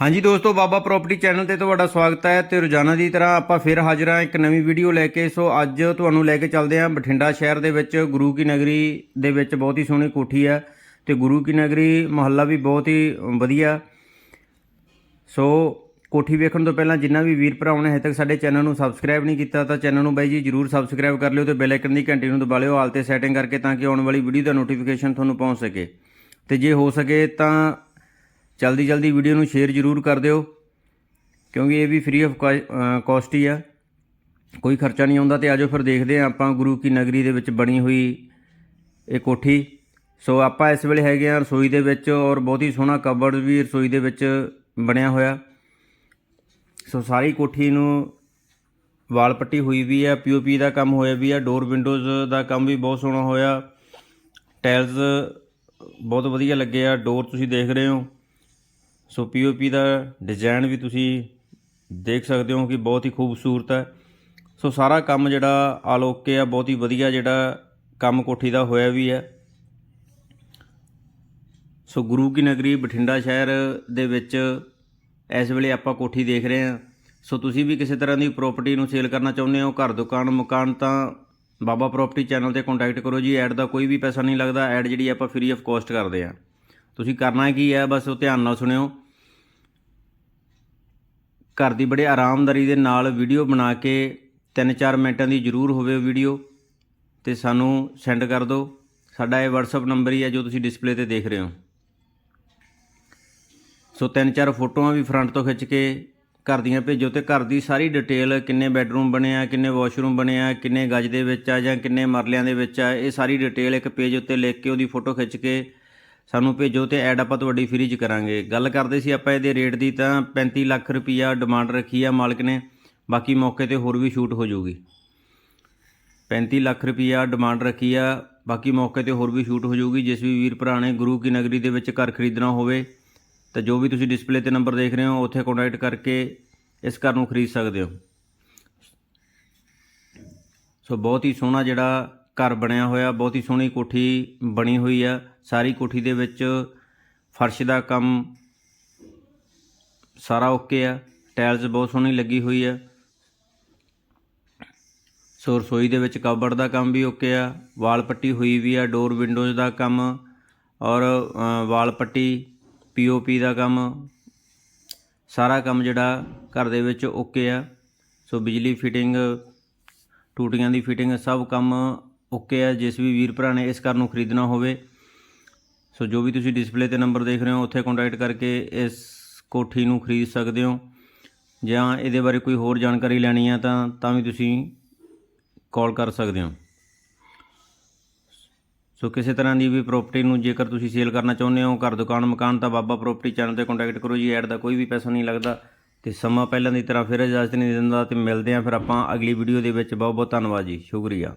ਹਾਂਜੀ ਦੋਸਤੋ, ਬਾਬਾ property channel ਤੇ ਤੁਹਾਡਾ ਸਵਾਗਤ ਹੈ ਤੇ ਰੋਜ਼ਾਨਾ ਦੀ ਤਰ੍ਹਾਂ ਆਪਾਂ ਫਿਰ ਹਾਜ਼ਰ ਹਾਂ ਇੱਕ ਨਵੀਂ ਵੀਡੀਓ ਲੈ ਕੇ। ਸੋ ਅੱਜ ਤੁਹਾਨੂੰ ਲੈ ਕੇ ਚੱਲਦੇ ਹਾਂ ਬਠਿੰਡਾ ਸ਼ਹਿਰ ਦੇ ਵਿੱਚ, ਗੁਰੂ ਕੀ ਨਗਰੀ ਦੇ ਵਿੱਚ ਬਹੁਤ ਹੀ ਸੋਹਣੀ ਕੋਠੀ ਹੈ ਤੇ ਗੁਰੂ ਕੀ ਨਗਰੀ ਮੁਹੱਲਾ ਵੀ ਬਹੁਤ ਹੀ ਵਧੀਆ। ਸੋ ਕੋਠੀ ਵੇਖਣ ਤੋਂ ਪਹਿਲਾਂ ਜਿੰਨਾ ਵੀ ਵੀਰ ਭਰਾਵਾਂ ਨੇ ਹਜੇ ਤੱਕ ਸਾਡੇ ਚੈਨਲ ਨੂੰ ਸਬਸਕ੍ਰਾਈਬ ਨਹੀਂ ਕੀਤਾ ਤਾਂ ਚੈਨਲ ਨੂੰ ਬਾਈ ਜੀ ਜਰੂਰ ਸਬਸਕ੍ਰਾਈਬ ਕਰ ਲਿਓ ਤੇ ਬੈਲ ਆਈਕਨ ਦੀ ਘੰਟੀ ਨੂੰ ਦਬਾ ਲਿਓ, ਆਲ ਤੇ ਸੈਟਿੰਗ ਕਰਕੇ ਤਾਂ ਕਿ ਆਉਣ ਵਾਲੀ ਵੀਡੀਓ ਦਾ ਨੋਟੀਫਿਕੇਸ਼ਨ ਤੁਹਾਨੂੰ ਪਹੁੰਚ ਸਕੇ। ਤੇ ਜੇ ਹੋ ਸਕੇ ਤਾਂ ਜਲਦੀ ਜਲਦੀ ਵੀਡੀਓ ਨੂੰ ਸ਼ੇਅਰ ਜਰੂਰ ਕਰ ਦਿਓ, ਕਿਉਂਕਿ ਇਹ ਵੀ ਫ੍ਰੀ ਆਫ ਕਾਸਟ ਹੀ ਆ। ਕੋਈ ਖਰਚਾ ਨਹੀਂ ਆਉਂਦਾ ਤੇ ਆਜੋ ਫਿਰ ਦੇਖਦੇ ਹਾਂ ਆਪਾਂ ਗੁਰੂ ਕੀ ਨਗਰੀ ਦੇ ਵਿੱਚ ਬਣੀ ਹੋਈ ਇਹ ਕੋਠੀ। ਸੋ ਆਪਾਂ ਇਸ ਵੇਲੇ ਹੈਗੇ ਆ ਰਸੋਈ ਦੇ ਵਿੱਚ ਔਰ ਬਹੁਤ ਹੀ ਸੋਹਣਾ ਕਬਰਡ ਵੀ ਰਸੋਈ ਦੇ ਵਿੱਚ ਬਣਿਆ ਹੋਇਆ। ਸੋ ਸਾਰੀ ਕੋਠੀ ਨੂੰ ਵਾਲ ਪੱਟੀ ਹੋਈ ਵੀ ਹੈ ਪੀਓਪੀ ਦਾ ਕੰਮ ਹੋਇਆ ਵੀ ਆ ਡੋਰ ਵਿੰਡੋਜ਼ ਦਾ ਕੰਮ ਵੀ ਬਹੁਤ ਸੋਹਣਾ ਹੋਇਆ। ਟਾਇਲਸ ਬਹੁਤ ਵਧੀਆ ਲੱਗੇ ਆ ਡੋਰ ਤੁਸੀਂ ਦੇਖ ਰਹੇ ਹੋ। ਸੋ ਪੀਓਪੀ ਦਾ ਡਿਜ਼ਾਈਨ ਵੀ ਤੁਸੀਂ ਦੇਖ ਸਕਦੇ ਹੋ ਕਿ ਬਹੁਤ ਹੀ ਖੂਬਸੂਰਤ ਹੈ। ਸੋ ਸਾਰਾ ਕੰਮ ਜਿਹੜਾ ਆਲੋਕੇ ਆ, ਬਹੁਤ ਹੀ ਵਧੀਆ ਜਿਹੜਾ ਕੰਮ ਕੋਠੀ ਦਾ ਹੋਇਆ ਵੀ ਹੈ। ਸੋ ਗੁਰੂ ਕੀ ਨਗਰੀ ਬਠਿੰਡਾ ਸ਼ਹਿਰ ਦੇ ਵਿੱਚ ਇਸ ਵੇਲੇ ਆਪਾਂ ਕੋਠੀ ਦੇਖ ਰਹੇ ਹਾਂ। ਸੋ ਤੁਸੀਂ ਵੀ ਕਿਸੇ ਤਰ੍ਹਾਂ ਦੀ ਪ੍ਰਾਪਰਟੀ ਨੂੰ ਸੇਲ ਕਰਨਾ ਚਾਹੁੰਦੇ ਹੋ, ਘਰ, ਦੁਕਾਨ, ਮਕਾਨ, ਤਾਂ ਬਾਬਾ ਪ੍ਰਾਪਰਟੀ ਚੈਨਲ ਤੇ ਕੰਟੈਕਟ ਕਰੋ ਜੀ। ਐਡ ਦਾ ਕੋਈ ਵੀ ਪੈਸਾ ਨਹੀਂ ਲੱਗਦਾ। ਐਡ ਜਿਹੜੀ ਆਪਾਂ ਫ੍ਰੀ ਆਫ ਕਾਸਟ ਕਰਦੇ ਹਾਂ। ਤੁਸੀਂ ਕਰਨਾ ਕੀ ਹੈ? ਬਸ ਉਹ ਧਿਆਨ ਨਾਲ ਸੁਣਿਓ। ਘਰ ਦੀ ਬੜੇ ਆਰਾਮਦਾਰੀ ਦੇ ਨਾਲ ਵੀਡੀਓ ਬਣਾ ਕੇ 3-4 ਮਿੰਟਾਂ ਦੀ ਜ਼ਰੂਰ ਹੋਵੇ ਵੀਡੀਓ, ਤੇ ਸਾਨੂੰ ਸੈਂਡ ਕਰ ਦਿਓ। ਸਾਡਾ ਇਹ WhatsApp ਨੰਬਰ ਹੀ ਹੈ ਜੋ ਤੁਸੀਂ ਡਿਸਪਲੇ ਤੇ ਦੇਖ ਰਹੇ ਹੋ। ਸੋ ਤਿੰਨ ਚਾਰ ਫੋਟੋਆਂ ਵੀ ਫਰੰਟ ਤੋਂ ਖਿੱਚ ਕੇ ਘਰ ਦੀਆਂ ਭੇਜੋ ਤੇ ਘਰ ਦੀ ਸਾਰੀ ਡਿਟੇਲ ਕਿੰਨੇ ਬੈੱਡਰੂਮ ਬਣੇ ਆ, ਕਿੰਨੇ ਵਾਸ਼ਰੂਮ ਬਣੇ ਆ, ਕਿੰਨੇ ਗਜ ਦੇ ਵਿੱਚ ਆ ਜਾਂ ਕਿੰਨੇ ਮਰਲਿਆਂ ਦੇ ਵਿੱਚ ਆ, ਇਹ ਸਾਰੀ ਡਿਟੇਲ ਇੱਕ ਪੇਜ ਉੱਤੇ ਲਿਖ ਕੇ ਉਹਦੀ ਫੋਟੋ ਖਿੱਚ ਕੇ ਸਾਨੂੰ ਭੇਜੋ ਤੇ ਐਡ ਆਪਾਂ ਤੁਹਾਡੀ ਫ੍ਰੀ ਚ ਕਰਾਂਗੇ। ਗੱਲ ਕਰਦੇ ਸੀ ਆਪਾਂ ਇਹਦੇ ਰੇਟ ਦੀ ਤਾਂ 35 ਲੱਖ ਰੁਪਈਆ ਡਿਮਾਂਡ ਰੱਖੀ ਆ ਮਾਲਕ ਨੇ। ਬਾਕੀ ਮੌਕੇ ਤੇ ਹੋਰ ਵੀ ਸ਼ੂਟ ਹੋ ਜਾਊਗੀ। 35 ਲੱਖ ਰੁਪਈਆ ਡਿਮਾਂਡ ਰੱਖੀ ਆ। ਬਾਕੀ ਮੌਕੇ ਤੇ ਹੋਰ ਵੀ ਸ਼ੂਟ ਹੋ ਜਾਊਗੀ। ਜਿਸ ਵੀ ਵੀਰ ਭਰਾ ਨੇ ਗੁਰੂ ਕੀ ਨਗਰੀ ਦੇ ਵਿੱਚ ਘਰ ਖਰੀਦਣਾ ਹੋਵੇ, ਤਾਂ ਜੋ ਵੀ ਤੁਸੀਂ ਡਿਸਪਲੇ ਤੇ ਨੰਬਰ ਦੇਖ ਰਹੇ ਹੋ, ਉੱਥੇ ਕੰਟੈਕਟ ਕਰਕੇ ਇਸ ਘਰ ਨੂੰ ਖਰੀਦ ਸਕਦੇ ਹੋ। ਸੋ ਬਹੁਤ ਹੀ ਸੋਹਣਾ ਜਿਹੜਾ ਘਰ ਬਣਿਆ ਹੋਇਆ, ਬਹੁਤ ਹੀ ਸੋਹਣੀ ਕੋਠੀ ਬਣੀ ਹੋਈ ਆ। ਸਾਰੀ ਕੋਠੀ ਦੇ ਵਿੱਚ ਫਰਸ਼ ਦਾ ਕੰਮ ਸਾਰਾ ਓਕੇ ਆ। ਟਾਇਲਸ ਬਹੁਤ ਸੋਹਣੀ ਲੱਗੀ ਹੋਈ ਆ। ਸੋ ਰਸੋਈ ਦੇ ਵਿੱਚ ਕਬਰਡ ਦਾ ਕੰਮ ਵੀ ਓਕੇ ਆ। ਵਾਲ ਪੱਟੀ ਹੋਈ ਵੀ ਆ, ਡੋਰ ਵਿੰਡੋਜ਼ ਦਾ ਕੰਮ ਔਰ ਵਾਲ ਪੱਟੀ ਪੀਓਪੀ ਦਾ ਕੰਮ। ਸਾਰਾ ਕੰਮ ਜਿਹੜਾ ਘਰ ਦੇ ਵਿੱਚ ਓਕੇ ਆ। ਸੋ ਬਿਜਲੀ ਫਿਟਿੰਗ, ਟੂਟੀਆਂ ਦੀ ਫਿਟਿੰਗ ਸਭ ਕੰਮ ਓਕੇ ਹੈ ਜਿਸ ਵੀ ਵੀਰ ਭਰਾ ਨੇ ਇਸ ਘਰ ਨੂੰ ਖਰੀਦਣਾ ਹੋਵੇ। ਸੋ ਜੋ ਵੀ ਤੁਸੀਂ ਡਿਸਪਲੇ ਤੇ ਨੰਬਰ ਦੇਖ ਰਹੇ ਹੋ, ਉੱਥੇ ਕੰਟੈਕਟ ਕਰਕੇ ਇਸ ਕੋਠੀ ਨੂੰ ਖਰੀਦ ਸਕਦੇ ਹੋ। ਜਾਂ ਇਹਦੇ ਬਾਰੇ ਕੋਈ ਹੋਰ ਜਾਣਕਾਰੀ ਲੈਣੀ ਹੈ ਤਾਂ ਤਾਂ ਵੀ ਤੁਸੀਂ ਕਾਲ ਕਰ ਸਕਦੇ ਹੋ। ਸੋ ਕਿਸੇ ਤਰ੍ਹਾਂ ਦੀ ਵੀ ਪ੍ਰਾਪਰਟੀ ਨੂੰ ਜੇਕਰ ਤੁਸੀਂ ਸੇਲ ਕਰਨਾ ਚਾਹੁੰਦੇ ਹੋ, ਘਰ, ਦੁਕਾਨ, ਮਕਾਨ, ਤਾਂ ਬਾਬਾ ਪ੍ਰਾਪਰਟੀ ਚੈਨਲ ਤੇ ਕੰਟੈਕਟ ਕਰੋ ਜੀ। ਐਡ ਦਾ ਕੋਈ ਵੀ ਪੈਸਾ ਨਹੀਂ ਲੱਗਦਾ। ਤੇ ਸਮਾਂ ਪਹਿਲਾਂ ਦੀ ਤਰ੍ਹਾਂ ਫਿਰ ਇਜਾਜ਼ਤ ਨਹੀਂ ਦਿੰਦਾ। ਤੇ ਮਿਲਦੇ ਹਾਂ ਫਿਰ ਆਪਾਂ ਅਗਲੀ ਵੀਡੀਓ ਦੇ ਵਿੱਚ। ਬਹੁਤ ਬਹੁਤ ਧੰਨਵਾਦ ਜੀ। ਸ਼ੁਕਰੀਆ।